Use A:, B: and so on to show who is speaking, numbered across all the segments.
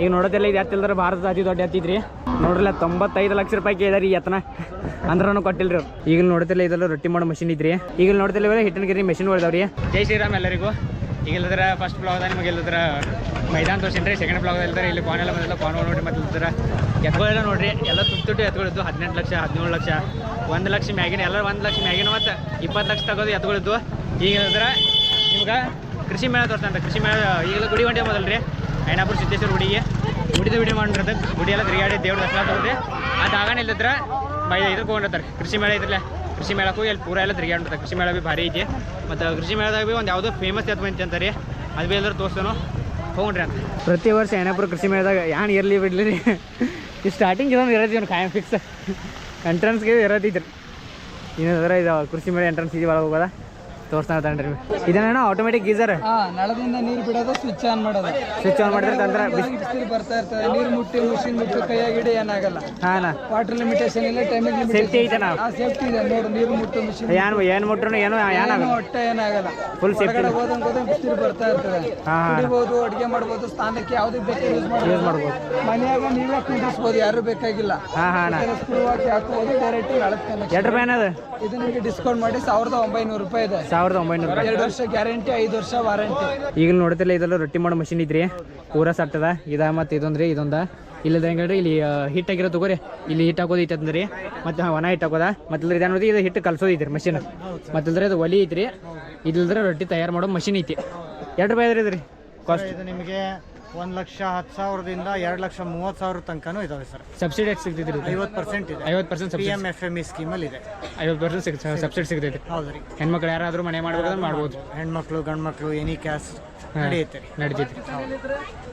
A: ಈಗ ನೋಡೋದಿಲ್ಲ ಇದು ಎತ್ತಿಲ್ದ್ರೆ ಭಾರತದ ಅತಿ ದೊಡ್ಡ ಎತ್ತಿದ್ರಿ ನೋಡ್ರಲ್ಲ, ತೊಂಬತ್ತೈದು ಲಕ್ಷ ರೂಪಾಯಿ ಕೇಳಿದ್ರಿ ಎತ್ತನ ಅಂದ್ರೂ ಕೊಟ್ಟಿಲ್ರಿ ಈಗ ನೋಡ್ತಿಲ್ಲ ಇದೆಲ್ಲ ರೊಟ್ಟಿ ಮಾಡೋ ಮಷಿನ್ ಇದ್ರಿ. ಈಗ ನೋಡ್ತಿಲ್ಲ ಹಿಟ್ಟಿನ ಗಿರಿ ಮಷಿನ್ ಹೊಡೆದವ್ರಿ ಜೈ ಶ್ರೀರಾಮ್ ಎಲ್ಲರಿಗೂ. ಈಗ ಇಲ್ಲದ್ರ ಫಸ್ಟ್ ಬ್ಲಾಗ್ ನಿಮಗೆ ಇಲ್ಲದ್ರ ಮೈದಾನ ತೋರಿಸಿನ್ರಿ. ಸೆಕೆಂಡ್ ಬ್ಲಾಗ್ ಇಲ್ಲದ್ರೆ ಇಲ್ಲಿ ಕಾನ್ ಎಲ್ಲ ಬಂದಿಲ್ಲ ಕಾನ್ ನೋಡ್ರಿ ಮತ್ತೆ ಇಲ್ದ್ರ ಎತ್ಕೊಳ್ಳೆಲ್ಲ ನೋಡ್ರಿ. ಎಲ್ಲ ತುಟ್ಟು ತುಟ್ಟು ಎತ್ಗಳಿದ್ದು ಹದಿನೆಂಟು ಲಕ್ಷ, ಹದಿನೇಳು ಲಕ್ಷ, ಒಂದು ಲಕ್ಷ ಮ್ಯಾಗಿನ ಎಲ್ಲ ಒಂದು ಲಕ್ಷ ಮ್ಯಾಗಿನ ಮತ್ತು ಇಪ್ಪತ್ತು ಲಕ್ಷ ತಗೋದು ಎತ್ಗಳಿದ್ದು ಈಗ ಇಲ್ದ್ರ ನಿಮ್ಗೆ ಕೃಷಿ ಮೇಳ ತೋರ್ಸ್ತಂತ ಕೃಷಿ ಮೇಳ, ಈಗಲೂ ಗುಡಿ ಗಂಟೆ ಮೊದಲ್ರಿ. ಐನಾಪುರ ಸಿದ್ದೇಶ್ವರ ಗುಡಿಗೆ ಗುಡಿದ ವಿಡಿಯೋ ಮಾಡಿರ್ತದೆ ಗುಡಿ ಎಲ್ಲ ತಿರುಗಾಡಿ ದೇವ್ರ ದರ್ಶನ ತಗೊಂಡ್ರೆ ಅದು ಆಗಾನ ಇಲ್ಲದ್ರ ಬೈ ಇದ್ರ ಹೋಗಿರ್ತಾರೆ ಕೃಷಿ ಮೇಳ ಇದ್ರಲ್ಲ. ಕೃಷಿ ಮೇಳಕ್ಕೆ ಎಲ್ಲಿ ಪೂರ ಎಲ್ಲ ತಿರುಗಾಡಿರ್ತಾರೆ ಕೃಷಿ ಮೇಳ ಬಿ ಭಾರಿ ಐತಿ. ಮತ್ತು ಕೃಷಿ ಮೇಳದಾಗ ಭೀ ಒಂದು ಯಾವುದೋ ಫೇಮಸ್ ಬಂತಿ ಅಂತಾರೆ. ಅದು ಭೀ ಎಲ್ಲರೂ ತೋರ್ಸೋನು. ಹೋಗ್ರಿ ಅಂತ. ಪ್ರತಿ ವರ್ಷ ಐನಾಪುರ ಕೃಷಿ ಮೇಳದಾಗ ಯಾನ್ ಇರಲಿ ಬಿಡ್ಲಿ ರೀ. ಈ ಸ್ಟಾರ್ಟಿಂಗ್ ಇದೊಂದು ಇರೋದು ಇವ್ನು ಖಾಯಂ ಫಿಕ್ಸ್ ಎಂಟ್ರೆನ್ಸ್ಗೆ ಇರೋದಿದ್ರು ಇನ್ನೊಂದ್ರೆ ಇದು ಕೃಷಿ ಮೇಳ ಎಂಟ್ರೆನ್ಸ್ ಇದೆ ಒಳಗೆ ಹೋಗೋದ? ತೋರಿಸ್ತಾ ಇರ್ತಾನೆ ಇದೇನೇನೋ ಆಟೋಮೆಟಿಕ್ ಗೀಸರ್?
B: ನಳದಿಂದ ನೀರು ಬಿಡೋದು ಸ್ವಿಚ್ ಆನ್ ಮಾಡೋದು.
A: ಸ್ವಿಚ್ ಆನ್ ಮಾಡಿದ್ರೆ ತಂದ್ರೆ ಬಿಸಿ
B: ಬಿಸಿಲು ಬರ್ತಾ ಇರ್ತದೆ. ನೀರು ಮುಟ್ಟಿ ಮಿಷಿನ್ ಮುಟ್ಟಿ ಕೈಯಾಗಿಡಿ ಏನಾಗಲ್ಲ.
A: ಹಾಂ
B: ವಾಟರ್ ಲಿಮಿಟೇಷನ್ ಇಲ್ಲ ಟೈಮಿಂಗ್
A: ಸೇಫ್ಟಿ ಐತೆ ನಾವು.
B: ಸೇಫ್ಟಿ ಇದೆ. ನೋಡು ನೀರು ಮುಟ್ಟು ಮಿಷಿನ್
A: ಏನು ಏನು ಮುಟ್ರು ಏನು ಏನಾಗಲ್ಲ.
B: ಹೊಟ್ಟೆ ಏನಾಗಲ್ಲ
A: ಫುಲ್ ಸೇಫ್ಟಿ
B: ಹೋದಂಗೆ ಹೋದಂಗೆ ಬಿಸಿಲು ಬರ್ತಾ ಇರ್ತದೆ.
A: ಹಾಂ
B: ಕುಡಿಬೋದು ಅಡುಗೆ ಮಾಡ್ಬೋದು ಸ್ಥಾನಕ್ಕೆ ಯಾವುದಕ್ಕೆ ಬೇಕು ಯೂಸ್
A: ಯೂಸ್
B: ಮಾಡ್ಬೋದು. ಮನೆಯಾಗ ನೀವೇ ಕುದಿಸ್ಬೋದು ಯಾರು ಬೇಕಾಗಿಲ್ಲ.
A: ಹಾಂ ಹಾಂ ಸ್ಕ್ರೂ
B: ಹಾಕಿ ಹಾಕ್ಬೋದು ಡೈರೆಕ್ಟ್ ನಳಕ್ಕೆ ಕನೆಕ್ಷನ್
A: ರೂಪಾಯಿ ಏನದು?
B: ಇದು ನಿಮಗೆ ಡಿಸ್ಕೌಂಟ್ ಮಾಡಿ ಸಾವಿರದ ಒಂಬೈನೂರು ರೂಪಾಯಿ ಇದೆ.
A: ಸಾವಿರದ ಒಂಬೈನೂರು
B: ಎರಡು ವರ್ಷ ಗ್ಯಾರಂಟಿ ಐದು ವರ್ಷ ವಾರಂಟಿ.
A: ಈಗ ನೋಡ್ತಿಲ್ಲ ಇದೆಲ್ಲ ರೊಟ್ಟಿ ಮಾಡೋ ಮಷಿನ್ ಇದ್ರಿ. ಪೂರ ಸಟ್ಟದ ಇದ ಮತ್ತೆ ಇದೊಂದ್ರಿ ಇದೊಂದ. ಇಲ್ಲದ ಹೆಂಗ್ರಿ ಇಲ್ಲಿ ಹಿಟ್ ಆಗಿರೋ ತಗೋರಿ. ಇಲ್ಲಿ ಹಿಟ್ ಹಾಕೋದು ಅಂದ್ರಿ. ಮತ್ತೆ ಒಣ ಹಿಟ್ ಹಾಕೋದ. ಮತ್ತೆ ಇದು ನೋಡಿ ಇದು ಹಿಟ್ಟು ಕಲ್ಸೋದು ಐತ್ರಿ ಮಷಿನ್ ಮತ್ತಿಲ್ದ್ರೆ ಅದು ಒಲಿ ಐತ್ರಿ. ಇದಿಲ್ದ್ರೆ ರೊಟ್ಟಿ ತಯಾರು ಮಾಡೋ ಮಷಿನ್ ಐತಿ. ಎರಡು ರೂಪಾಯಿ ಇದ್ರಿ? ಕಾಸ್ಟ್
C: ನಿಮಗೆ ಒಂದು ಲಕ್ಷ ಹತ್ತು ಸಾವಿರದಿಂದ ಎರಡು ಲಕ್ಷ ಮೂವತ್ತು ಸಾವಿರ ತನಕನೂ ಇದಾವೆ ಸರ್.
A: ಸಬ್ಸಿಡಿ ಎಷ್ಟು ಸಿಗ್ತೈತ್ರಿ
C: ಐವತ್ತು ಪರ್ಸೆಂಟ್ ಇದೆ.
A: ಐವತ್ತು percent
C: P
A: subsidy
C: M F M E ಸ್ಕೀಮಲ್ಲಿ ಇದೆ.
A: ಐವತ್ತು ಪರ್ಸೆಂಟ್ ಸಿಗ್ ಸಬ್ಸಿಡಿ ಸಿಗ್ತೈತೆ.
C: ಹೌದು ರೀ.
A: ಹೆಣ್ಮಕ್ಳು ಯಾರಾದರೂ ಮನೆ ಮಾಡ್ಬೇಕಾದ್ರೆ ಮಾಡ್ಬೋದು.
C: ಹೆಣ್ಮಕ್ಳು ಗಂಡ್ಮಕ್ಳು ಎನಿ ಕ್ಯಾಸ್ಟ್ ನಡೆಯುತ್ತೆ ರೀ.
A: ನಡೀತೈತಿ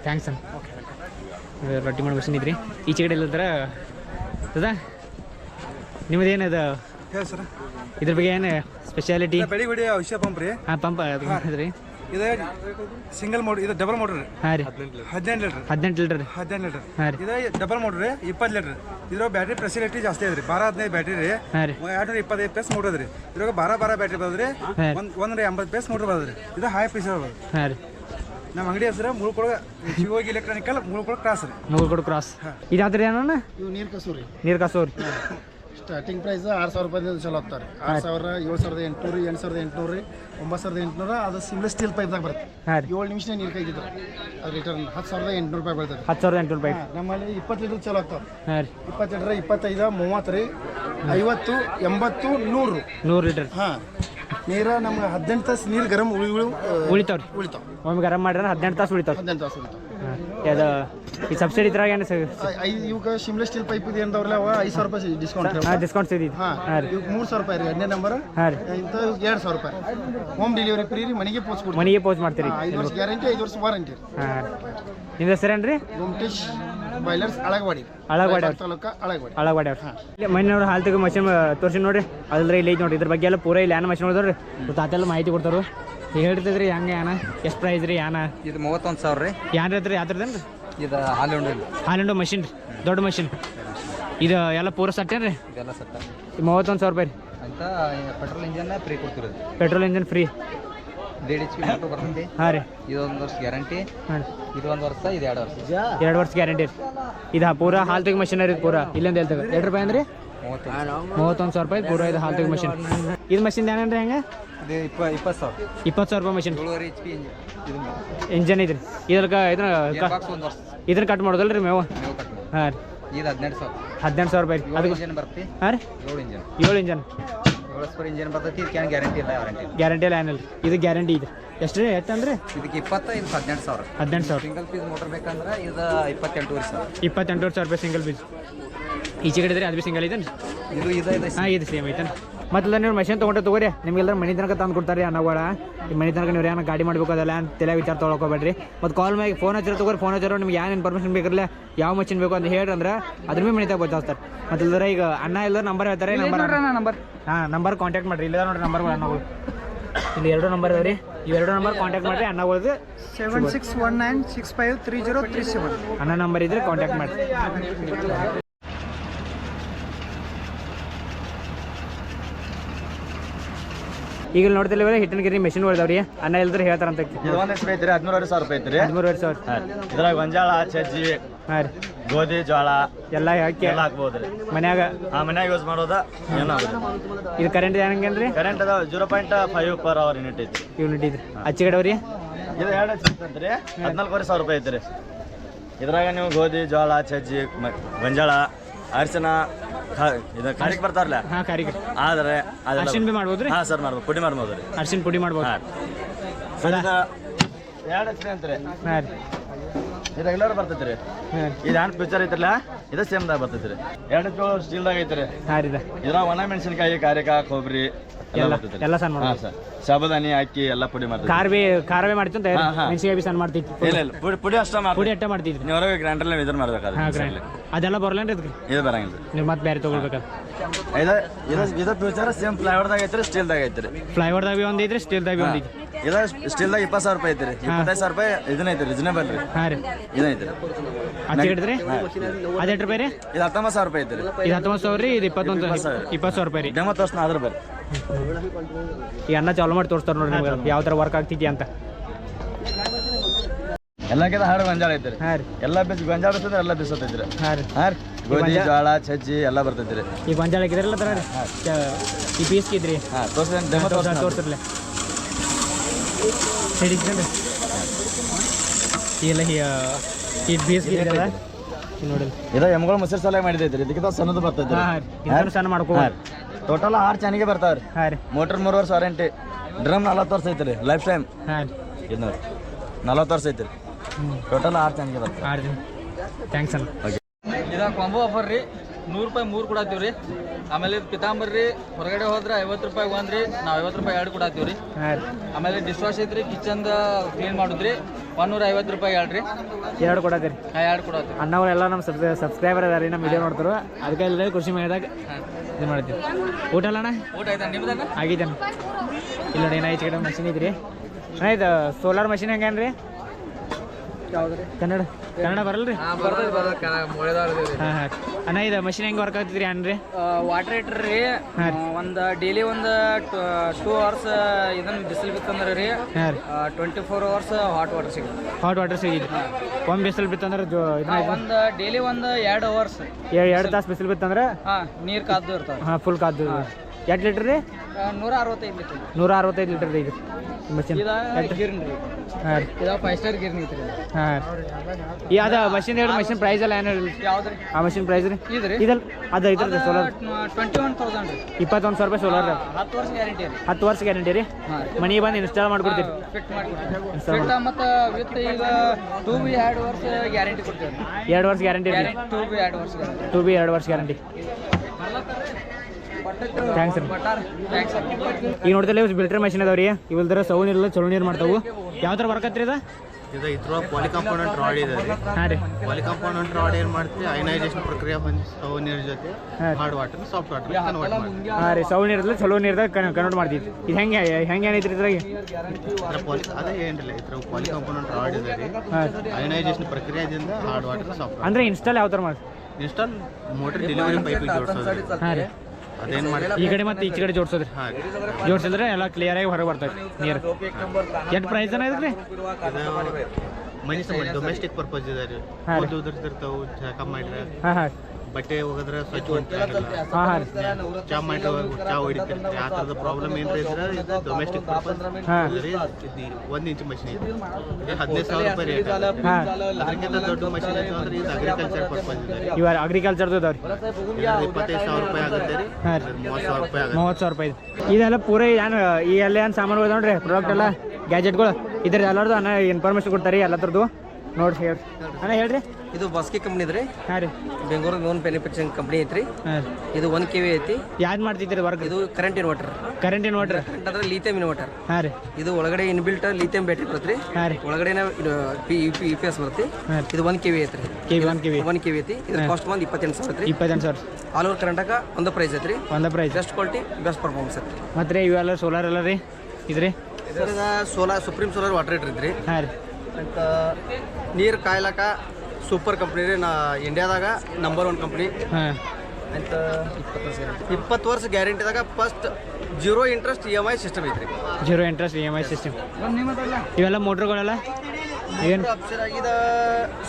A: ಥ್ಯಾಂಕ್ಸ್ ಅಣ್ಣ ರೊಟ್ಟಿ ಮಾಡಿ ಮಷಿನ್ ಇದ್ರಿ ಈಚೆ ಕಡೆ ಇಲ್ಲದ್ರ ಏನು ನಿಮ್ಮದೇನದು
D: ಹೇಳಿ ಸರ್.
A: ಇದ್ರ ಬಗ್ಗೆ ಏನು ಸ್ಪೆಷಾಲಿಟಿ
D: ಬೆಳಿ ಹೊಡಿ ಔಷಧ ಪಂಪ್ ರೀ.
A: ಹಾಂ ಪಂಪ್ ಅದ್ರಿ
D: ಇದು ಸಿಂಗಲ್ ಮೋಟರ್ ಇದು ಡಬಲ್ ಮೋಟರ್ ರೀ.
A: ಹಾಂ ರೀ.
D: ಹದಿನೆಂಟು ಲೀಟರ್
A: ಹದಿನೆಂಟು ಲೀಟರ್
D: ಹದಿನೆಂಟು ಲೀಟರ್
A: ಹಾಂ ರೀ.
D: ಇದು ಡಬಲ್ ಮೋಟರ್ ಇಪ್ಪತ್ತು ಲೀಟರ್ ಇದ್ರ ಬ್ಯಾಟ್ರಿ ಫೆಸಿಲಿಟಿ ಜಾಸ್ತಿ ಐತ್ರಿ. ರೀ ಬಾರ ಹದಿನೈದು ಬ್ಯಾಟ್ರಿ ರೀ. ಎರಡು ನೂರ ಇಪ್ಪತ್ತೈದು ಪೇಸ್ ಮೋಟರ್ ಅದ್ರಿ ಇದ್ರಾಗ ಬಾರ ಬಾರ ಬ್ಯಾಟ್ರಿ ಬರೋದ್ರಿ
A: ಒಂದ್
D: ಒಂದು ಒಂದು ಎಂಬತ್ತು ಪೇಸ್ ಮೋಟರ್ ಬರೋದ್ರಿ ಇದು ಹೈ ಪೀಸ್ ಅದ
A: ಹಾಂ ರೀ.
D: ನಮ್ಮ ಅಂಗಡಿ ಹೆಸರು ಮುಳ್ಕೊಳ ಶಿವೋಗಿ ಎಲೆಕ್ಟ್ರಾನಿಕಲ್ ಮುಳ್ಕೊಳ ಕ್ರಾಸ್ ರೀ.
A: ಮೂಗುಡು ಕ್ರಾಸ್ ಇದಾದ್ರಿ ಏನೋ ಏನಣ್ಣ
E: ನೀರು ಕಸೂರಿ.
A: ನೀರು ಕಾಸೋರಿ.
E: ಸ್ಟಾರ್ಟಿಂಗ್ ಪ್ರೈಸ್ ಆರು ಸಾವಿರ ರೂಪಾಯಿಂದ ಚಲೋ ಹೋಗ್ತಾರೆ ಆರು ಸಾವಿರ ಏಳು ಸಾವಿರದ ಎಂಟುನೂರು ಎಂಟು ಸಾವಿರದ ಎಂಟುನೂರು ಒಂಬತ್ತು ಸಾವಿರದ ಎಂಟುನೂರು ಅದು ಸಿಮ್ಲ ಸ್ಟೀಲ್ ಪೈಪ್ದಾಗ ಬರುತ್ತೆ.
A: ಹಾಂ ರೀ.
E: ಏಳು ನಿಮಿಷ ನೀರು ಕೈದಿದ್ರು ಅದು ರಿಟರ್ನ್ ಹತ್ತು ಸಾವಿರದ ಎಂಟುನೂರು ರೂಪಾಯಿ ಬೀಳ್ತದೆ.
A: ಹತ್ತು ಸಾವಿರದ ಎಂಟುನೂರು ರೂಪಾಯಿ.
E: ನಮ್ಮಲ್ಲಿ ಇಪ್ಪತ್ತು ಲೀಟ್ರ್ ಚಲೋ ಆಗ್ತಾವೆ.
A: ಹಾಂ ರೀ.
E: ಇಪ್ಪತ್ತು ಲೀಟ್ರ್ ಇಪ್ಪತ್ತೈದು ಮೂವತ್ತು ರೀ ಐವತ್ತು ಎಂಬತ್ತು ನೂರು.
A: ನೂರು ಲೀಟರ್
E: ಹಾಂ. ನೀರು ನಮ್ಗೆ ಹದಿನೆಂಟು ತಾಸು ನೀರು ಗರಂ ಉಳಿ ಉಳಿ
A: ಉಳಿತಾವ್ರಿ.
E: ಉಳಿತಾವ್.
A: ಒಮ್ಮೆ ಗರಂ ಮಾಡಿದ್ರೆ ಹದಿನೆಂಟು ತಾಸು ಉಳಿತಾವ್.
E: ಹದಿನೆಂಟು ತಾಸು ಉಳಿತಾವ್.
A: ಅದು ಈ ಸಬ್ಸಿಡಿ ಇದ್ರಾಗ ಏನು ಸರ್
E: ಐದು ಇವಾಗ ಶಿಮ್ಲೆ ಸ್ಟೀಲ್ ಪೈಪ್ ಇದೆ ಅಂದವ್ರಲ್ಲ ಅವ ಐದು ಸಾವಿರ ರೂಪಾಯಿ ಡಿಸ್ಕೌಂಟ್
A: ಹಾಂ ಡಿಸ್ಕೌಂಟ್ ಸಿಗ್ತೈತಿ.
E: ಹಾಂ
A: ಹಾಂ ರೀ.
E: ಇವಾಗ ಮೂರು ಸಾವಿರ ರೂಪಾಯಿ ರೀ ಹದಿನೈದು ನಂಬರ್.
A: ಹಾಂ ರೀ.
E: ಇಂಥ ಎರಡು ಸಾವಿರ ರೂಪಾಯಿ. ಹೋಮ್ ಡೆಲಿವರಿ ಫ್ರೀ ರೀ ಮನೆಗೆ ಪೋಸ್ಟ್ ಕೊಡ್ತೀವಿ.
A: ಮನೆಗೆ ಪೋಸ್ಟ್ ಮಾಡ್ತೀರಿ.
E: ಐದು ವರ್ಷ ಗ್ಯಾರಂಟಿ ಐದು ವರ್ಷ ವಾರಂಟಿ
A: ಹಾಂ ನಿಮ್ದು ಹೆಸರೇನು ರೀ
E: ಗುಮ್ಟೇಶ್ ಬಾಯ್ಲರ್ಸ್ ಅಳಗವಾಡಿ
A: ಅಳಗವಾಡಿ ಅವ್ರು.
E: ತಾಲೂಕ ಅಳಗವಾಡಿ
A: ಒಳಗಡೆ ಅವ್ರು ಇಲ್ಲಿ ಮನೆಯವ್ರು ಹಾಲು ತೆಗೋ ಮಷಿನ್ ತೋರಿಸಿ ನೋಡ್ರಿ. ಅದ್ರಲ್ಲಿ ಇಲ್ಲಿ ನೋಡಿ ನೋಡ್ರಿ. ಇದ್ರ ಬಗ್ಗೆ ಎಲ್ಲ ಪೂರ ಇಲ್ಲಿ ಯಾನ ಮಷಿನ್ ನೋಡಿದ್ರಿ ತಾತೆಲ್ಲ ಮಾಹಿತಿ ಕೊಡ್ತಾರು ಹೇಳ್ತಿದ್ರಿ ಹೆಂಗೆ ಯಾನ? ಎಷ್ಟು ಪ್ರೈಸ್ ರೀ ಯಾನ?
F: ಇದು ಮೂವತ್ತೊಂದು ಸಾವಿರ ರೀ.
A: ಯಾನ್ ರೀ ಯಾತ್ರದೇನು ರೀ?
F: ಇದು ಹಾಲು
A: ಹಾಲಿಂಡು ಮಷಿನ್ ರೀ. ದೊಡ್ಡ ಮಷಿನ್. ಇದು ಎಲ್ಲ ಪೂರ ಸಟ್ಟೇನು ರೀ
F: ಇದೆಲ್ಲ ಸತ್ತ
A: ಮೂವತ್ತೊಂದು ಸಾವಿರ ರೂಪಾಯಿ ರೀ.
F: ಅಂತ ಪೆಟ್ರೋಲ್ ಇಂಜನ್ ಫ್ರೀ ಕೊಡ್ತೀರಿ
A: ಪೆಟ್ರೋಲ್ ಇಂಜನ್ ಫ್ರೀ
F: ದೇಡ್ ಎಚ್ ಪಿ ಮೋಟರ್ ಬರ್ತೈತಿ.
A: ಹಾಂ ರೀ.
F: ಇದೊಂದು ವರ್ಷ ಗ್ಯಾರಂಟಿ.
A: ಹಾಂ
F: ಇದು ಒಂದು ವರ್ಷ ಇದು ಎರಡು ವರ್ಷ.
A: ಎರಡು ವರ್ಷ ಗ್ಯಾರಂಟಿ ರೀ. ಇದು ಪೂರ ಹಾಲು ತೆಗೆ ಮಷಿನ್ ರೀ ಪೂರ. ಇಲ್ಲಿಂದ ಹೇಳ್ತೇವೆ ಎರಡು ರೂಪಾಯಿ ಅಂದ್ರೆ?
F: ಮೂವತ್ತು
A: ಮೂವತ್ತೊಂದು ಸಾವಿರ ರೂಪಾಯಿ ಪೂರ ಇದು ಹಾಲು ತೆಗೆ ಮಷಿನ್ ಇದು ಮಷಿನ್ ಏನಂದ್ರೆ ಹೆಂಗೆ?
F: ಇದು ಇಪ್ಪ ಇಪ್ಪತ್ತು ಸಾವಿರ.
A: ಇಪ್ಪತ್ತು ಸಾವಿರ ರೂಪಾಯಿ ಮಷಿನ್
F: ಏಳುವರೆ ಎಚ್ ಪಿ ಇಂಜಿನ್ ಇದು ಇದ್ರ ಒಂದು ವರ್ಷ.
A: ಇದನ್ನ ಕಟ್ ಮಾಡೋದಲ್ಲ ರೀ ಮೇವು ಹಾಂ ರೀ.
F: ಇದು ಹದಿನೆಂಟು ಸಾವಿರ.
A: ಹದಿನೆಂಟು ಸಾವಿರ ರೂಪಾಯಿ ಅದಕ್ಕೆ ಹಾಂ ರೀ.
F: ಏಳು ಇಂಜನ್
A: ಏಳು ಇಂಜನ್
F: ಏಳು ಸ್ಪರ್ ಇಂಜನ್ ಬರ್ತೈತಿ ಇದಕ್ಕೆ ಗ್ಯಾರಂಟಿ ಇಲ್ಲ ವಾರಂಟಿ
A: ಗ್ಯಾರಂಟಿ ಎಲ್ಲ ಏನಿಲ್ಲ ಇದು ಗ್ಯಾರಂಟಿ ಇದೆ. ಎಷ್ಟು ರೀ ಎಷ್ಟಂದ್ರೆ
F: ಇದಕ್ಕೆ ಇಪ್ಪತ್ತ ಇದು ಹದಿನೆಂಟು ಸಾವಿರ.
A: ಹದಿನೆಂಟು ಸಾವಿರ.
F: ಸಿಂಗಲ್ ಪೀಸ್ ಮೋಟರ್ ಬೇಕಂದ್ರೆ ಇದು ಇಪ್ಪತ್ತೆಂಟೂವರೆ ಸಾವಿರ.
A: ಇಪ್ಪತ್ತೆಂಟು ಸಾವಿರ ರೂಪಾಯಿ ಸಿಂಗಲ್ ಪೀಸ್ ಈಚೆ ಕಡೆ ಇದ್ರೆ ಅದು ಬಿ ಸಿಂಗಲ್ ಇದೆ
F: ಇದು ಇದು ಇದೆ.
A: ಹಾಂ ಇದು ಸೇಮ್ ಐತೇನು ಮತ್ತೆ ನೀವು ಮಷಿನ್ ತೊಗೊಂಡ್ರೆ ತಗೋರಿ. ನಿಮಗೆಲ್ಲ ಮನೆ ತನಕ ತಂದು ಕೊಡ್ತಾರೆ ಅನ್ನೋಗಳ ಈ ಮನೆ ತನಕ ನೀವು ಏನೋ ಗಾಡಿ ಮಾಡಬೇಕು ಅದೆಲ್ಲ ಅಂತ ತಲೆ ವಿಚಾರ ತೊಗೊಳ್ಕೋಬೇಡ್ರಿ ಮತ್ತು ಕಾಲ್ ಮಾಡಿ ಫೋನ್ ಹಚ್ಚಿರ ತಗೋರಿ ಫೋನ್ ಹಚ್ಚಿರೋ ನಿಮ್ಗೆ ಏನು ಇನ್ಫಾರ್ಮೇಷನ್ ಬೇಕಿರಲ್ಲ ಯಾವ ಮಷಿನ್ ಬೇಕು ಅಂತ ಹೇಳಿ ಅಂದ್ರೆ ಅದ್ರ ಮೇಲೆ ಮನೆ ಗೊತ್ತಾಗ್ತಾರೆ ಮತ್ತೆ ಇಲ್ಲದ್ರೆ ಈಗ ಅಣ್ಣ ಇಲ್ಲ ನಂಬರ್ ಹೇಳ್ತಾರೆ ನಂಬರ್
B: ನಂಬರ್
A: ಹಾಂ ನಂಬರ್ ಕಾಂಟ್ಯಾಕ್ಟ್ ಮಾಡಿರಿ. ಇಲ್ಲದ ನೋಡ್ರಿ ನಂಬರ್ ಅಣ್ಣಗಳು ಇಲ್ಲಿ ಎರಡು ನಂಬರ್ ಇದಾವೆ ರೀ ಎರಡು ನಂಬರ್ ಕಾಂಟ್ಯಾಕ್ಟ್ ಮಾಡಿರಿ ಅಣ್ಣಗಳದ್ದು
B: seven six one nine six five three zero three seven
A: ಅಣ್ಣ ನಂಬರ್ ಇದ್ರೆ ಕಾಂಟ್ಯಾಕ್ಟ್ ಮಾಡಿ ಈಗ ನೋಡ್ತಿಲ್ಲ ಹಿಟ್ಟಿನ ಗಿರಿ ಮೆಷಿನ್ ಹೊಡೆದವ್ರಿ ಅನ್ನ ಇಲ್ದ್ರೆ ಹೇಳ್ತಾರಂತ
G: ಒಂದು ಎಷ್ಟು ಐತ್ರಿ ಹದಿಮೂರುವರೆ ಸಾವಿರ ರೂಪಾಯಿ ಐತ್ರಿ
A: ಹದಿಮೂರುವರೆ ಸಾವಿರ.
G: ಇದ್ರಾಗ ಗೊಂಜಾಳ ಸಜ್ಜಿ
A: ಹಾಂ ರೀ.
G: ಗೋಧಿ ಜೋಳ
A: ಎಲ್ಲ ಹಾಕಿ
G: ಎಲ್ಲ ಹಾಕ್ಬೋದ್ರಿ
A: ಮನ್ಯಾಗ?
G: ಆ ಮನ್ಯಾಗ ಯೂಸ್ ಮಾಡೋದ ಏನಾಗುತ್ತೆ
A: ಇದು ಕರೆಂಟ್ ಹೆಂಗೇನ್ರಿ
G: ಕರೆಂಟ್ ಅದ zero point five per hour unit ಐತಿ
A: ಯೂನಿಟ್ ಇದ್ರಿ ಅಚ್ಚಿಗಡವ್ರಿ
G: ಇದು ಎರಡು ಐತ್ರಿ ಹದಿನಾಲ್ಕುವರೆ ಸಾವಿರ ರೂಪಾಯಿ ಐತ್ರಿ. ಇದ್ರಾಗ ನೀವು ಗೋಧಿ ಜೋಳ ಸಜ್ಜಿ ಗೊಂಜಾಳ ಅರಿಶಿನ ಇದು ಕಾಡಿಗೆ ಬರ್ತಾರಲ್ಲ
A: ಹಾ ಕಾರಿಗೆ
G: ಆದ್ರೆ
A: ಅರ್ಶಿಣ ಬಿ ಮಾಡ್ಬೋದ್ರಿ?
G: ಹಾ ಸರ್ ಮಾಡ್ಬೋದು. ಪುಡಿ ಮಾಡ್ಬೋದು ರೀ
A: ಅರ್ಶಿನ ಪುಡಿ ಮಾಡ್ಬೋದು.
G: ಹಾಂ. ಎರಡು ಎಚ್ ಅಂತಾರೆ.
A: ಹಾಂ ರೀ.
G: ರೆಗ್ಯುಲರ್ ಬರ್ತೈತೆ ರೀ? ಇದು ಫ್ಯೂಚರ್ ಪಿಕ್ಚರ್ ಐತ್ರಲ್ಲ ಇದು ಸೇಮ್ದಾಗ ಬರ್ತೈತಿ ರೀ ಎರಡು ಸ್ಟೀಲ್ ಸ್ಟೀಲ್ದಾಗ ಐತ್ರಿ.
A: ಹಾಂ ರೀ
G: ಇದ್ರಾಗ ಒಣ ಮೆಣಸಿನಕಾಯಿ ಕಾರಿಕ ಕೊಬ್ಬರಿ ಎಲ್ಲ ಬರ್ತೈತ್ರಿ.
A: ಎಲ್ಲ ಸಣ್ಣ
G: ಹಾಂ ಸರ್. ಸಾಬುದಾನಿ ಅಕ್ಕಿ ಎಲ್ಲ ಪುಡಿ ಮಾಡ್ತೀವಿ.
A: ಕಾರ್ವೇ ಕಾರ್ವೇ ಖಾರ ಬಿ ಮಾಡ್ತೀವಿ ಸಣ್ಣ ಮಾಡ್ತಿತ್ತು
G: ಇಲ್ಲ ಇಲ್ಲ. ಪುಡಿ ಪುಡಿ ಅಷ್ಟೇ
A: ಪುಡಿ
G: ಮಾಡ್ತೀವಿ
A: ಅಟ್ಟ ಮಾಡ್ತಿದ್ರಿ
G: ನೀವು ಹೊರಗೆ ಗ್ರೈಂಡರ್ಲಿ ಇದನ್ನ ಮಾಡ್ಬೇಕಾದ್ರೆ
A: ಅದೆಲ್ಲ ಬರಲೇನ್ರಿ ಅದಕ್ಕೆ
G: ಇದು ಬರಂಗಿಲ್ಲ
A: ನೀವು ಮತ್ತೆ ಬೇರೆ ತೊಗೊಳ್ಬೇಕಾದ್ರೆ
G: ಇದು ಇದು ಇದು ಫ್ಯೂಚರ್ ಸೇಮ್ ಪ್ಲೈವುಡ್ದಾಗ ಐತ್ರಿ ಸ್ಟೀಲ್ದಾಗ ಐತ್ರಿ.
A: ಫ್ಲೈವರ್ದಾಗ ಬಿ ಒಂದು ಐತ್ರಿ ಸ್ಟೀಲ್ದಾಗ ಬಿ ಒಂದು ಐತಿ
G: ಇದು ಸ್ಟೀಲ್ದಾಗ ಇಪ್ಪತ್ತು ಸಾವಿರ ರೂಪಾಯಿ ಐತ್ರಿ. ಇಪ್ಪತ್ತೈದು ಸಾವಿರ ರೂಪಾಯಿ ಇದನ್ನ ಐತ್ರಿ ರೀಸನೇಬಲ್ ರೀ.
A: ಹಾಂ ರೀ.
G: ಇದೈತ್ರಿ
A: ಹಚ್ಚಿ ಹಿಡಿದ್ರಿ ರೂಪಾಯಿ ರೀ
G: ಇದು ಹತ್ತೊಂಬತ್ತು ಸಾವಿರ ರೂಪಾಯಿ ಐತ್ರಿ
A: ಇದು ಹತ್ತೊಂಬತ್ತು ಸಾವಿರ ರೀ ಇದು ಇಪ್ಪತ್ತೊಂದು
G: ಇಪ್ಪತ್ತು ಸಾವಿರ.
A: ರೂಪಾಯಿ ರೀ.
G: ಡೆಮೋ ತೋರ್ಸ್ನ ಅದ್ರ ಬರ್ರಿ.
A: ಈ ಅನ್ನ ಚಾಲು ಮಾಡಿ ತೋರಿಸ್ತಾರೆ ನೋಡ್ರಿ ನಿಮ್ಗೆ. ಯಾವ ಥರ ವರ್ಕ್ ಆಗ್ತಿದ್ಯಾ ಅಂತ.
G: ಎಲ್ಲಕ್ಕಿಂತ ಹಾಡು ಗೊಂಜಾಳ ಐತ್ರಿ. ಎಲ್ಲ ಬಿಸ್ ಗೊಂಜಾಳ ಬಿಸಿದ್ರೆ ಎಲ್ಲ ಬಿಸತೈತ್ರಿ
A: ಹಾಂ ರೀ.
G: ಗೋಧಿ ಜೋಳ ಸಜ್ಜಿ ಎಲ್ಲ ಬರ್ತೈತ್ರಿ.
A: ಈ ಗೊಂಜಾಳ ಹಾಕಿದ್ರಲ್ಲ ತರ ಈ ಪೀಸ್ ಇದ್ರಿ
G: ಹಾಂ ತೋರ್ಸಿ ಡೆಮೋ ತೋರ್ಸ್ನ
A: ತೋರಿಸಿರ್ಲೆ ಹಿಡಿದ್ರಿ ಎಲ್ಲ ನೋಡಿ
G: ಇದು ಎಮ್ಗಳು ಮೊಸರು ಸಲ ಮಾಡಿದೈತ್ರಿ ಇದಕ್ಕಿಂತ ಸಣ್ಣದು
A: ಸಣ್ಣ ಮಾಡ್ಕೋ
G: ಟೋಟಲ್ ಆರು ಚೆನ್ನಾಗಿ ಬರ್ತಾವ್ರಿ
A: ಹಾಂ ರೀ.
G: ಮೋಟರ್ ಮೂರು ವರ್ಷ ವಾರಂಟಿ. ಡ್ರಮ್ ನಲವತ್ತು ವರ್ಷ ಐತ್ರಿ ಲೈಫ್ ಟೈಮ್
A: ಹಾಂ ರೀ.
G: ಇದು ನೋಡಿ ನಲವತ್ತು ವರ್ಷ ಐತ್ರಿ ಟೋಟಲ್ ಆರು ಚೆನ್ನಾಗಿ ಬರ್ತದೆ
A: ಹಾಂ ರೀ ಥ್ಯಾಂಕ್ಸ್ ಅಣ್ಣ.
H: ಇದ ಕಾಂಬೋ ಆಫರ್ ರೀ. ನೂರು ರೂಪಾಯಿ ಮೂರು ಕೊಡತ್ತೀವಿ ರೀ. ಆಮೇಲೆ ಇದು ಪಿತಾಂಬರ್ ರೀ. ಹೊರಗಡೆ ಹೋದ್ರೆ ಐವತ್ತು ರೂಪಾಯಿ ಒಂದು ರೀ. ನಾವು ಐವತ್ತು ರೂಪಾಯಿ ಎರಡು
A: ಹಾಂ ರೀ.
H: ಆಮೇಲೆ ಡಿಶ್ ವಾಶ್ ಐತ್ರಿ ಕಿಚನ್ದ ಕ್ಲೀನ್ ಮಾಡುದ್ರಿ. ಒಂದೂರ ಐವತ್ತು ರೂಪಾಯಿ ಎರಡು ರೀ.
A: ಎರಡು ಕೊಡತ್ತೀರಿ
H: ಹಾಂ ಎರಡು ಕೊಡತ್ತೀವಿ
A: ಅಣ್ಣವರೆಲ್ಲ ನಮ್ಮ ಸಬ್ ಸಬ್ಸ್ಕ್ರೈಬರ್ ಅದಾರ ರೀ ನಮ್ಮ ವಿಡಿಯೋ ನೋಡ್ತಾರೆ ಅದಕ್ಕೆ ಎಲ್ಲ ಕೃಷಿ ಮೇಳದಾಗ ಇದು ಮಾಡ್ತೀವಿ. ಊಟ ಅಲ್ಲ ಅಣ್ಣ?
H: ಊಟ ಆಯ್ತಾ? ನಿಮ್ದಣ್ಣ?
A: ಆಗಿದ್ದೇನೆ ಇಲ್ಲ ನೋಡಿ ಏನಾಯ್ತು ಕಡೆ ಮಷಿನ್ ಇದ್ರಿ ಅಣ್ಣ ಇದು ಸೋಲಾರ್ ಮಷಿನ್ ಹೆಂಗೇನು ರೀ ಕನ್ನಡ. ಕನ್ನಡ ಬರಲ್ರಿ? ರೀ
H: ಬರ್ತದೆ ಬರ್ತದೆ.
A: ಹಾಂ ಹಾಂ. ಅಣ್ಣ ಇದು ಮಷಿನ್ ಹೆಂಗೆ ವರ್ಕ್ ಆಗ್ತದ್ರಿ ಅಣ್ಣ ರೀ.
H: ವಾಟರ್ ಹೀಟರ್ ರೀ ಒಂದು ಡೈಲಿ ಒಂದು ಟೂ ಅವರ್ಸ್ ಇದನ್ನ ಬಿಸಿಲು ಬಿತ್ತಂದ್ರೆ ರೀ
A: ಹಾಂ ರೀ.
H: Twenty four hours hot water ಸಿಗುತ್ತೆ
A: ಹಾಟ್ ವಾಟರ್ ಸಿಗಿದ್ರಿ ಒಂದು ಬಿಸಿಲು ಬಿತ್ತಂದ್ರೆ ಜೋ ಇದನ್ನ
H: ಒಂದು ಡೈಲಿ ಒಂದು ಎರಡು ಅವರ್ಸ್
A: ಎರಡು ತಾಸು ಬಿಸಿಲು ಬಿತ್ತಂದ್ರೆ
H: ಹಾಂ ನೀರು ಕಾದ್ದು ಇರ್ತಾವೆ
A: ಹಾಂ ಫುಲ್ ಕಾದ್ದು ಎಷ್ಟು ಲೀಟ್ರ್ ರೀ?
H: ನೂರ ಅರವತ್ತೈದು ಲೀಟರ್
A: ನೂರ ಅರವತ್ತೈದು ಲೀಟರ್ ರೀ ಈಗ ಮಷಿನ್ ಹಾಂ
H: ಫೈವ್ ಸ್ಟಾರ್ ಗಿರ್ನಿ ಐತ್ರಿ
A: ಹಾಂ ಈ ಅದ ಮಷಿನ್ ಹೇಳಿ ಮಷಿನ್ ಪ್ರೈಸ್ ಎಲ್ಲ ಏನು ಹೇಳಿ
H: ಯಾವ್ದು ರೀ
A: ಆ ಮಷಿನ್ ಪ್ರೈಸ್ ರೀ? ಇದಲ್ಲ ಅದು ಐತ್ರಿ ಸೋಲಾರ್
H: ಟ್ವೆಂಟಿ ಒನ್ ತೌಸಂಡ್ ರೀ.
A: ಇಪ್ಪತ್ತೊಂದು ಸಾವಿರ ರೂಪಾಯಿ ಸೋಲಾರ್
H: ಹತ್ತು ವರ್ಷ ಗ್ಯಾರಂಟಿ ರೀ.
A: ಹತ್ತು ವರ್ಷ ಗ್ಯಾರಂಟಿ ರೀ?
H: ಹಾಂ
A: ಮನೆಗೆ ಬಂದು ಇನ್ಸ್ಟಾಲ್ ಮಾಡ್ಕೊಡ್ತೀರಿ.
H: ಫಿಟ್ ಮಾಡಿಕೊಡ್ತೀವಿ. ಮತ್ತು ವಿತ್ ಈಗ ಟೂ ಬಿ ಎರಡು ವರ್ಷ ಗ್ಯಾರಂಟಿ ಕೊಡ್ತೀವಿ.
A: ಎರಡು ವರ್ಷ ಗ್ಯಾರಂಟಿ
H: ಟೂ ಬಿ ಎರಡು ವರ್ಷ ಗ್ಯಾರಂಟಿ
A: ಟು ಬಿ ಎರಡು ವರ್ಷ ಗ್ಯಾರಂಟಿ ಥ್ಯಾಂಕ್ಸ್ ರೀ
H: ಥ್ಯಾಂಕ್ಸ್ ಮೆಷಿನ್
A: ಈಗ ನೋಡ್ತಿಲ್ಲ ಬಿಲ್ಟ್ರಿ ಮಷಿನ್ ಅದಾವ ರೀ ಇವಲ್ದರ ಸೌ ಇರಲ್ಲ ಚಲೋ ನೀರು ಮಾಡ್ತಾವು. ಯಾವ ಥರ ವರ್ಕ್ ಆತ್ರಿ ಇದು?
I: ಇದು ಇದ್ರ ಪಾಲಿಕಾಂಪೌಂಡ್ ರಾಡ್ ಇದೆ ರೀ.
A: ಹಾಂ ರೀ.
I: ರಾಡ್ ಏನು ಮಾಡ್ತೀವಿ ಐನೈಸೇಷನ್ ಪ್ರಕ್ರಿಯೆ ಹೊಂದಿಸ್ತವ ನೀರ್ ಜೊತೆ
A: ಹಾಂ.
I: Hard water soft water convert ಮಾಡಿ
A: ಹಾಂ ರೀ ಸೌ ನೀರಲ್ಲ ಚಲೋ ನೀರ್ದಾಗ ಕನ್ವರ್ಟ್ ಮಾಡ್ತೀವಿ. ಇದು ಹೆಂಗೆ ಹೆಂಗೆ ಏನೈತಿ ಇದ್ರಾಗ?
I: ಇದ್ರ ಪಾಲಿ ಅದೇ ಏನಿಲ್ಲ ಇದ್ರ ಪಾಲಿ ಕಾಂಪೌಂಡ್ ರಾಡ್ ಇದೆ ರೀ.
A: ಪ್ರಕ್ರಿಯೆ
I: ಅಯನೈಸೇಷನ್ ಪ್ರಕ್ರಿಯೆದಿಂದ ಹಾರ್ಡ್ ವಾಟರ್ ಸಾಫ್ಟ್
A: ಅಂದರೆ ಇನ್ಸ್ಟಾಲ್ ಯಾವ ಥರ ಮಾಡಿ
I: ಇನ್ಸ್ಟಾಲ್ ಮೋಟರ್ ಡೆಲಿವರಿ ಪೈಪಿಗೆ ಜೋಡಿಸೋದು
A: ಹಾಂ ರೀ.
I: ಅದೇನು ಮಾಡಿ
A: ಈ ಕಡೆ ಮತ್ತೆ ಈಚೆ ಕಡೆ ಜೋಡ್ಸೋದ್ರಿ. ಜೋಡಿಸಿದ್ರೆ ಎಲ್ಲ ಕ್ಲಿಯರ್ ಆಗಿ ಹೊರಗೆ ಬರ್ತದೆ ನೀರು. ಎಷ್ಟು ಪ್ರೈಸ್ ಜನ ಇದ್ರಿ
I: ಇದು ಮನೆ ಡೊಮೆಸ್ಟಿಕ್ ಪರ್ಪಸ್ ಇದೆ ರೀ. ಚಾ ಮಾಡಿದ್ರೆ.
A: ಹಾಂ ಹಾಂ.
I: ಬಟ್ಟೆ ಹೋಗಿದ್ರೆ ಸ್ವಚ್ಛ ಹೊಂಟಾಗಿಲ್ಲ
A: ಹಾಂ ಹಾಂ ರೀ
I: ಚಾ ಮಾಡಿ ಚಾ ಹೊಡಿತಿರ್ತೀರಿ ಆ ಥರದ ಪ್ರಾಬ್ಲಮ್ ಏನ್ರಿ ಇದ್ರೆ ಇದು ಡೊಮೆಸ್ಟಿಕ್ ಪರ್ಪಸ್
A: ಹಾಂ.
I: ಒಂದು ಇಂಚ್ ಮಷಿನ್ ಇದೆ. ಇದು ಹದಿನೈದು ಸಾವಿರ ರೂಪಾಯಿ ರೇಟ್
A: ಹಾಂ.
I: ಅದಕ್ಕಿಂತ ದೊಡ್ಡ ಮಷಿನ್ ಐತೆ ಅಂದ್ರೆ ಇದು ಅಗ್ರಿಕಲ್ಚರ್ ಪರ್ಪಸ್ ಇದೆ. ಅಗ್ರಿಕಲ್ಚರ್
A: ಇವ ಅಗ್ರಿಕಲ್ಚರ್ದು ಇದಾವೆ ರೀ
I: ಇದು ಇಪ್ಪತ್ತೈದು ಸಾವಿರ ರೂಪಾಯಿ ಆಗುತ್ತೆ ರೀ. ಮೂವತ್ತು ಸಾವಿರ ರೂಪಾಯಿ ಆಗುತ್ತೆ.
A: ಮೂವತ್ತು ಸಾವಿರ ರೂಪಾಯಿ ಇದೆ. ಇದೆಲ್ಲ ಪೂರ ಏನು ಈ ಎಲ್ಲ ಏನು ಸಾಮಾನುಗಳು ನೋಡ್ರಿ ಪ್ರಾಡಕ್ಟ್ ಎಲ್ಲ ಗ್ಯಾಜೆಟ್ಗಳು ಇದ್ರ ಎಲ್ಲರದು ಅನ್ನ ಇನ್ಫಾರ್ಮೇಷನ್ ಕೊಡ್ತಾರೆ ಎಲ್ಲ ಥರದ್ದು ನೋಡ್ರಿ ಹೇಳ್ರಿ. ಅಣ್ಣ ಹೇಳ್ರಿ.
F: ಇದು ಬಾಸ್ಕಿ ಕಂಪ್ನಿ ಇದ್ರಿ?
A: ಹಾಂ ರೀ.
F: ಬೆಂಗಳೂರು ಓನ್ ಮ್ಯಾನುಫ್ಯಾಕ್ಚರಿಂಗ್ ಕಂಪ್ನಿ ಐತ್ರಿ.
A: ಹಾಂ
F: ಇದು ಒನ್ ಕೆ ವಿ ಐತಿ.
A: ಯಾವ್ದು ಮಾಡ್ತಿದ್ರಿ ವರ್ಕ್
F: ಇದು current inverter
A: current water
F: current ಅಂದ್ರೆ ಲಿಥಿಯಂ ಇನ್ವರ್ಟರ್
A: ಹಾಂ ರೀ.
F: ಇದು ಒಳಗಡೆ ಇನ್ಬಿಲ್ಟ್ ಲಿಥಿಯಂ ಬ್ಯಾಟ್ರಿ ಬರುತ್ತೆ
A: ಹಾಂ ರೀ.
F: ಒಳಗಡೆ ಪಿ ಪಿ ಪಿ ಎಸ್ ಬರುತ್ತೆ. ಇದು ಒನ್ ಕೆ ವಿ ಐತ್ರಿ.
A: K V one K V
F: one K V ಐತಿ. ಇದ್ರ ಕಾಸ್ಟ್ ಬಂದು ಇಪ್ಪತ್ತೆಂಟು ಸಾವಿರ ಐತ್ರಿ.
A: ಇಪ್ಪತ್ತೆಂಟು ಸಾವಿರ.
F: ಆಲ್ ಓವರ್ ಕರ್ನಾಟಕ ಒಂದು ಪ್ರೈಸ್ ಐತ್ರಿ.
A: ಒಂದ price
F: best quality best performance ಐತ್ರಿ.
A: ಮತ್ತೆ ಇವೆಲ್ಲ ಸೋಲಾರ್ ಎಲ್ಲ ರೀ? ಇದ್ರಿ?
F: Solar supreme solar water heater ಇದ್ರಿ
A: ಹಾಂ ರೀ.
F: ಅಂತ ನೀರು ಕಾಯ್ಲಕ್ಕ ಸೂಪರ್ ಕಂಪ್ನಿ ರೀ. ನಾ ಇಂಡಿಯಾದಾಗ ನಂಬರ್ ಒನ್ ಕಂಪ್ನಿ
A: ಹಾಂ.
F: ಅಂತ ಇಪ್ಪತ್ತು ವರ್ಷ ಗ್ಯಾರಂಟಿದಾಗ first zero interest E M I system ಐತ್ರಿ.
A: Zero interest E M I system ಇವೆಲ್ಲ ಮೋಟ್ರ್ಗಳೆಲ್ಲ ಏನು?
F: ಆಪ್ಷನ್ ಆಗಿದ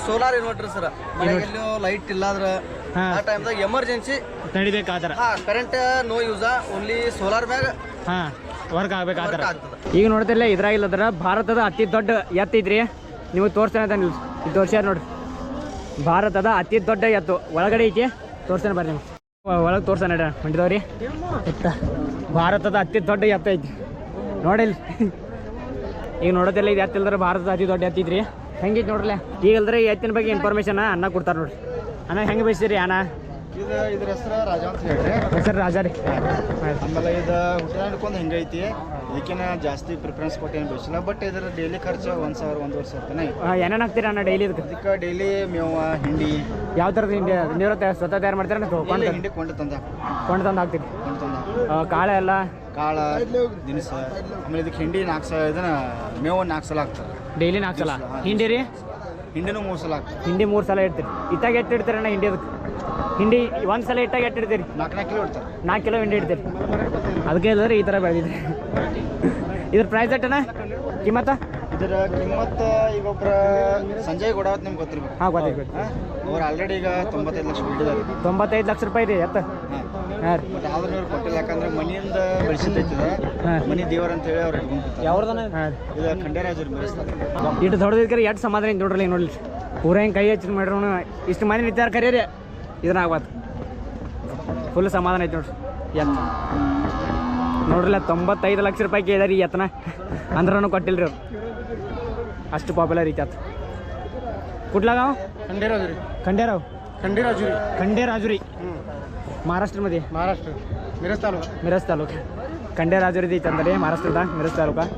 F: ಸೋಲಾರ್ ಇನ್ವರ್ಟರ್ ಸರ್ ಮನೆಯಲ್ಲಿ ಲೈಟ್ ಇಲ್ಲ ಅಂದ್ರೆ
A: ಹಾ.
F: ಆ ಟೈಮ್ದಾಗ ಎಮರ್ಜೆನ್ಸಿ
A: ನಡಿಬೇಕಾದ್ರೆ
F: ಹಾ current no use only solar ಮ್ಯಾಗ
A: ಹಾಂ ವರ್ಕ್ ಆಗ್ಬೇಕು ಆ ಥರ
F: Work ಆಗ್ತದೆ.
A: ಈಗ ನೋಡ್ತಿಲ್ಲ ಇದ್ರಾಗಿಲ್ಲದ್ರ ಭಾರತದ ಅತಿ ದೊಡ್ಡ ಎತ್ತೈತ್ರಿ ನೀವು ತೋರಿಸ್ತಾನೆ ಇದು ತೋರ್ಸ್ಯಾರ ನೋಡ್ರಿ. ಭಾರತದ ಅತಿ ದೊಡ್ಡ ಎತ್ತು. ಒಳಗಡೆ ಐತಿ. ತೋರ್ಸೋಣ ಬರ್ರಿ ಒಳಗೆ ತೋರ್ಸೋಣ ಮಂಡಿದವ್ರಿ ಹೊಂಟಿದವ್ರಿ ಎತ್ತ. ಭಾರತದ ಅತಿ ದೊಡ್ಡ ಎತ್ತು ಐತಿ. ನೋಡಿಲ್? ಈಗ ನೋಡೋದಿಲ್ಲ ಇದು ಎತ್ತಿಲ್ದ್ರೆ ಭಾರತದ ಅತಿ ದೊಡ್ಡ ಎತ್ತಿದ್ರಿ ಹೆಂಗೈತಿ ನೋಡ್ರಲ್ಲ? ಈಗಲ್ದ್ರೆ ಈ ಎತ್ತಿನ ಬಗ್ಗೆ ಇನ್ಫಾರ್ಮೇಷನ್ ಅನ್ನ ಕೊಡ್ತಾರೆ ನೋಡ್ರಿ. ಅಣ್ಣ ಹೆಂಗೆ ಬಯಸ್ತೀರಿ ಅಣ್ಣ?
J: ಇದು ಇದ್ರ ಹೆಸರು ರಾಜ ಅಂತ ಹೇಳ್ರಿ.
A: ಹೆಸರು ರಾಜ ರೀ.
J: ಆಮೇಲೆ ಇದು ಹುಟ್ಟಿದಾಡ್ಕೊಂಡು ಹಿಂಗೈತಿ ಇದಕ್ಕಿನ ಜಾಸ್ತಿ ಪ್ರಿಫರೆನ್ಸ್ ಕೊಟ್ಟು ಏನು ಬೇಸಿಲ್ಲ ಬಟ್ ಇದರ ಡೈಲಿ ಖರ್ಚು ಒಂದು ಸಾವಿರ ಒಂದೂವರೆ ಸಾವಿರ ಐತಿ
A: ಏನೇನು ಹಾಕ್ತೀರಾ ಅಣ್ಣ ಡೈಲಿ ಇದಕ್ಕೆ?
J: ಇದಕ್ಕೆ ಡೈಲಿ ಮೇವ ಹಿಂಡಿ.
A: ಯಾವ ಥರದ ಹಿಂಡಿ? ನೀರು ಸ್ವತಃ ತಯಾರು ಮಾಡ್ತೀರಾ ಕೊಂಡು
J: ಹಿಂಡಿ ಕೊಂಡು ತಂದ.
A: ಕೊಂಡು ತಂದು ಹಾಕ್ತೀರಿ.
J: ಕೊಂಡು ತಂದ.
A: ಕಾಳೆ ಎಲ್ಲ?
J: ಕಾಳ ದಿನಸ. ಆಮೇಲೆ ಇದಕ್ಕೆ ಹಿಂಡಿ ನಾಲ್ಕು ಸಲ ಇದನ್ನ ಮೇವು ನಾಲ್ಕು ಸಲ ಹಾಕ್ತಾರೆ.
A: ಡೈಲಿ ನಾಲ್ಕು ಸಲ? ಹಿಂಡಿ ರೀ?
J: ಹಿಂಡಿನೂ ಮೂರು ಸಲ
A: ಹಿಂಡಿ ಮೂರು ಸಲ ಇಡ್ತೀರಿ. ಇತ್ತಾಗ ಎಷ್ಟು ಇಡ್ತೀರಿ ಅಣ್ಣ ಹಿಂಡಿ ಅದಕ್ಕೆ ಹಿಂಡಿ ಒಂದು ಸಲ ಇಟ್ಟಾಗ ಎಷ್ಟು ಇಡ್ತೀರಿ?
J: ನಾಲ್ಕು ನಾಲ್ಕು ಕಿಲೋ ಇಡ್ತಾರೆ.
A: ನಾಲ್ಕು ಕಿಲೋ ಹಿಂಡಿ ಇಡ್ತೀರಿ. ಅದಕ್ಕೆ ಇಲ್ಲದ್ರೆ ಈ ಥರ ಬೆಳೆದಿದೆ. ಇದ್ರ ಪ್ರೈಸ್ ಎಟ್ಟಣ್ಣ ಕಿಮ್ಮತ್ತ?
J: ಇದರ ಕಿಮ್ಮತ್ತ ಈಗ ಒಬ್ಬರ ಸಂಜಯ್ ಗೊಡಾವತ್ ನಿಮ್ಗೆ ಗೊತ್ತಿರ್ಬೇಕು.
A: ಹಾಂ ಗೊತ್ತಿರ್ಬೇಕು. ಗೊತ್ತು
J: ಅವ್ರು ಆಲ್ರೆಡಿ ಈಗ ತೊಂಬತ್ತೈದು ಲಕ್ಷ ಬಿಟ್ಟಿದ್ದಾರೆ.
A: ತೊಂಬತ್ತೈದು ಲಕ್ಷ ರೂಪಾಯಿ ಇದೆ ಎತ್ತ?
J: ಕೊಟ್ಟಿಲ್ಲ ಯಾಕಂದ್ರೆ ಮನೆ ಅಂತ ಹೇಳಿ
A: ಇಟ್ಟು ದೊಡ್ಡದಿದ್ರೆ ಎಷ್ಟು ಸಮಾಧಾನ ಐತಿ ನೋಡ್ರಿ ನೋಡ್ಲಿ ಪೂರ ಹೆಂಗ್ ಕೈ ಹಚ್ಚಿ ಮಾಡ್ರೋಣ ಇಷ್ಟು ಮನೆ ನಿತ್ಯಾರ ಕರೀರಿ ಇದನ್ನ ಆಗ್ಬಾರ್ದು ಫುಲ್ ಸಮಾಧಾನ ಐತಿ ನೋಡ್ರಿ. ಎತ್ತ. ನೋಡ್ರಲ್ಲ ತೊಂಬತ್ತೈದು ಲಕ್ಷ ರೂಪಾಯಿ ಕೇಳಿದಾರಿ ಎತ್ತನ. ಅಂದ್ರೂ ಕೊಟ್ಟಿಲ್ರಿ ಅವ್ರು. ಅಷ್ಟು ಪಾಪ್ಯುಲರ್ ಐತಿ ಆತ ಕುಟ್ಲಾಗ ಖಂಡೇರಾಜು
C: ರೀ.
A: ಖಂಡೇರಾವ್?
C: ಖಂಡೇರಾಜು
A: ರೀ. ಖಂಡೇರಾಜು ರೀ. ಹ್ಞೂ महाराष्ट्रामध्ये?
C: महाराष्ट्र. मिरज तालुका.
A: मिरज तालुका. खंड्या राजुरी चंदले महाराष्ट्र महाराष्ट्राचा मिरज तालुका.